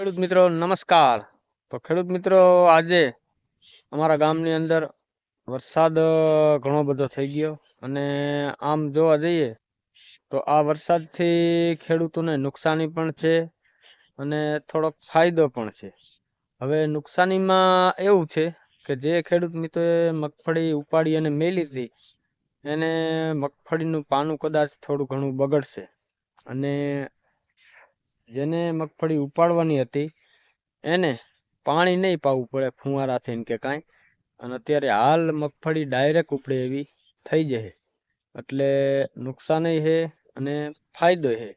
ખેડૂત મિત્રો, નમસ્કાર. તો ખેડૂત મિત્રો, આજે અમારા ગામની અંદર વરસાદ ઘણો બધો થઈ ગયો અને આમ જોવા જઈએ તો આ વરસાદથી ખેડૂતોને નુકસાની પણ છે અને થોડોક ફાયદો પણ છે. હવે નુકસાનીમાં એવું છે કે જે ખેડૂત મિત્રોએ મગફળી ઉપાડી અને મેલી હતી, એને મગફળીનું પાનું કદાચ થોડું ઘણું બગડશે અને જેને મગફળી ઉપાડવાની હતી, એને પાણી નહીં પાવું પડે ફુવારાથી કે કાંઈ. અને અત્યારે હાલ મગફળી ડાયરેક્ટ ઉપડે એવી થઈ જશે એટલે નુકસાનય છે અને ફાયદો છે.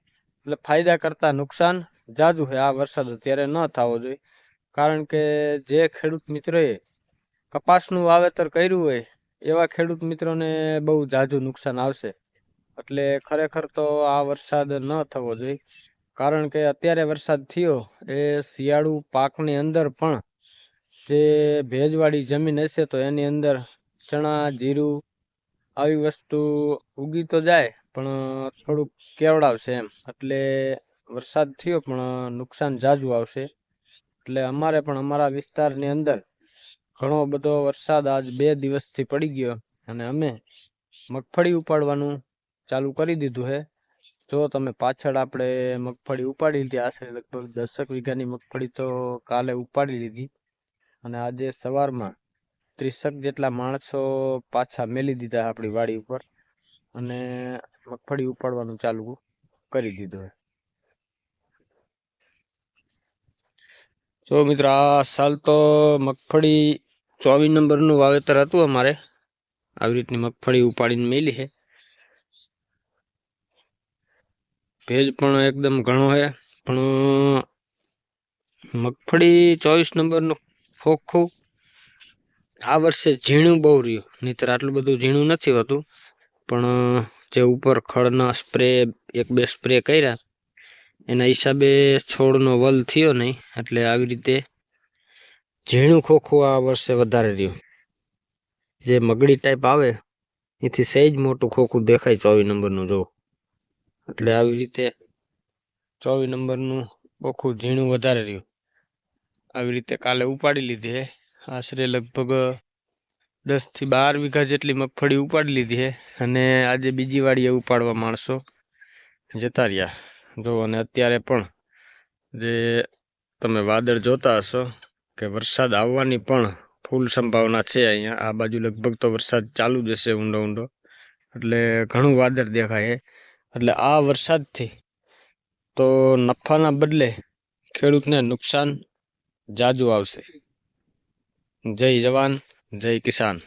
એટલે ફાયદા કરતાં નુકસાન જાજુ છે. આ વરસાદ અત્યારે ન થવો જોઈએ. કારણ કે જે ખેડૂત મિત્રોએ કપાસનું વાવેતર કર્યું હોય, એવા ખેડૂત મિત્રોને બહુ જાજુ નુકસાન આવશે. એટલે ખરેખર તો આ વરસાદ ન થવો જોઈએ. કારણ કે અત્યારે વરસાદ થયો એ શિયાળુ પાકની અંદર પણ જે ભેજવાળી જમીન હશે તો એની અંદર ચણા, જીરું આવી વસ્તુ ઉગી તો જાય, પણ થોડુંક કેવડાવશે એમ. એટલે વરસાદ થયો પણ નુકસાન જાજુ આવશે. એટલે અમારે પણ અમારા વિસ્તારની અંદર ઘણો બધો વરસાદ આજ બે દિવસથી પડી ગયો અને અમે મગફળી ઉપાડવાનું ચાલુ કરી દીધું છે જો તમે પાછળ આપણે મગફળી ઉપાડી લીધી આશરે લગભગ દસક વીઘાની મગફળી તો કાલે ઉપાડી લીધી. અને આજે સવારમાં ત્રીસક જેટલા માણસો પાછા મેલી દીધા આપણી વાડી ઉપર અને મગફળી ઉપાડવાનું ચાલુ કરી દીધું જો મિત્રો, આ સાલ તો મગફળી ચોવીસ નંબરનું વાવેતર હતું અમારે. આવી રીતની મગફળી ઉપાડીને મેલી છે. ભેજ પણ એકદમ ઘણો છે. પણ, મગફળી ચોવીસ નંબરનું ખોખું આ વર્ષે ઝીણું બહુ રહ્યું. નહીતર આટલું બધું ઝીણું નથી હોતું. પણ, જે ઉપર ખળના સ્પ્રે, એક બે સ્પ્રે કર્યા, એના હિસાબે છોડનો વલ થયો નહીં. એટલે આવી રીતે ઝીણું ખોખું આ વર્ષે વધારે રહ્યું. જે મગડી ટાઈપ આવે, એથી સહેજ મોટું ખોખું દેખાય ચોવીસ નંબરનું જો એટલે આવી રીતે ચોવીસ નંબરનું બોખું ઝીણું વધારે રહ્યું. આવી રીતે કાલે ઉપાડી લીધી છે આશરે લગભગ દસથી બાર વીઘા જેટલી મગફળી ઉપાડી લીધી છે અને આજે બીજી વાડીએ ઉપાડવા માણસો જતા રહ્યા. જો, અને અત્યારે પણ જે તમે વાદળ જોતા હશો કે વરસાદ આવવાની પણ ફૂલ સંભાવના છે અહીંયા. આ બાજુ લગભગ તો વરસાદ ચાલુ જ હશે ઊંડો ઊંડો. એટલે ઘણું વાદળ દેખાય એટલે આ વરસાદથી તો નફાના બદલે ખેડૂતને નુકસાન જાજુ આવશે. જય જવાન જય કિસાન.